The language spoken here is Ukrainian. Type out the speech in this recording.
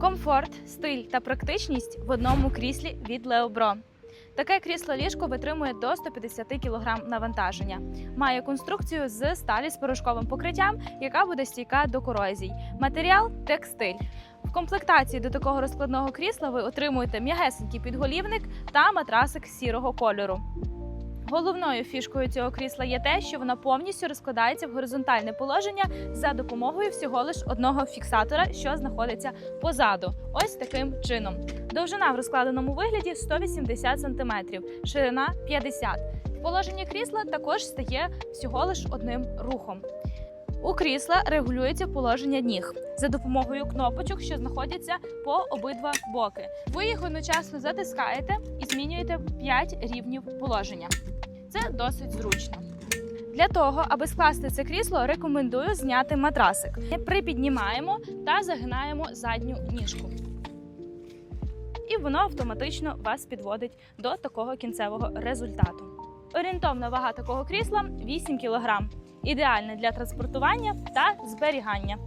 Комфорт, стиль та практичність в одному кріслі від Леобро. Таке крісло ліжко витримує до 150 кг навантаження. Має конструкцію з сталі з порошковим покриттям, яка буде стійка до корозій. Матеріал текстиль. В комплектації до такого розкладного крісла ви отримуєте м'ягесенький підголівник та матрасик сірого кольору. Головною фішкою цього крісла є те, що вона повністю розкладається в горизонтальне положення за допомогою всього лиш одного фіксатора, що знаходиться позаду. Ось таким чином. Довжина в розкладеному вигляді 180 см, ширина 50 В положенні крісла також стає всього лиш одним рухом. У крісла регулюється положення ніг за допомогою кнопочок, що знаходяться по обидва боки. Ви їх одночасно затискаєте змінюєте 5 рівнів положення. Це досить зручно. Для того, аби скласти це крісло, рекомендую зняти матрасик. Припіднімаємо та загинаємо задню ніжку. І воно автоматично вас підводить до такого кінцевого результату. Орієнтовна вага такого крісла 8 кг. Ідеальне для транспортування та зберігання.